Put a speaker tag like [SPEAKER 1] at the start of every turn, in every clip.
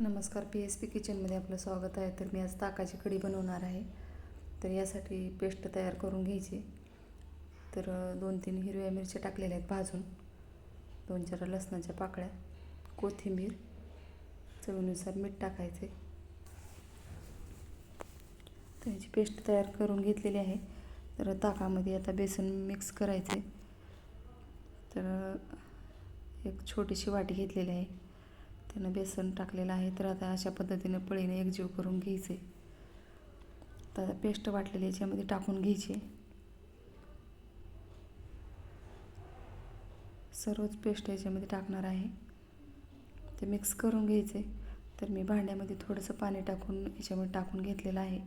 [SPEAKER 1] नमस्कार P S P किचनमध्ये आपलं स्वागत आहे. तर मी आज ताकाची कढी बनवणार आहे. तर यासाठी पेस्ट तयार करून घ्यायची. तर दोन तीन हिरव्या मिरच्या टाकलेल्या आहेत भाजून. दोन चार लसणाच्या पाकळ्या कोथिंबीर चवीनुसार मीठ टाकायचे. तर याची पेस्ट तयार करून घेतलेली आहे. तर ताकामध्ये आता बेसन मिक्स करायचे. तर एक छोटीशी वाटी घेतलेली आहे. त्यानं बेसन टाकलेलं आहे तर आता अशा पद्धतीने पळीने एकजीव करून घ्यायचे. तर आता पेस्ट वाटलेली याच्यामध्ये टाकून घ्यायची. सर्वच पेस्ट याच्यामध्ये टाकणार आहे. ते मिक्स करून घ्यायचे. तर मी भांड्यामध्ये थोडंसं पाणी टाकून याच्यामध्ये टाकून घेतलेलं आहे.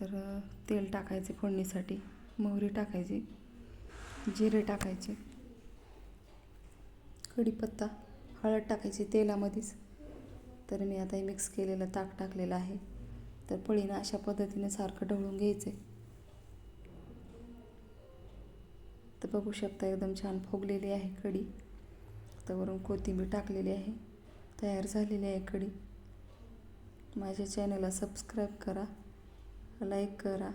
[SPEAKER 1] तर तेल टाकायचे फोडणीसाठी मोहरी टाकायची जिरे टाकायचे कढीपत्ता हळद टाकायची तेलामध्येच. तर मी आता हे मिक्स केलेलं ताक टाकलेलं आहे. तर पळीनं अशा पद्धतीने सारखं ढवळून आहे तर बघू शकता एकदम छान फोगलेली आहे कढी. तर वरून कोथिंबीर टाकलेली आहे. तयार झालेली आहे कढी. माझ्या चॅनलला सबस्क्राईब करा लाईक करा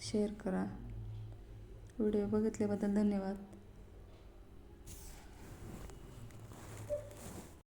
[SPEAKER 1] शेअर करा. व्हिडिओ बघितल्याबद्दल धन्यवाद.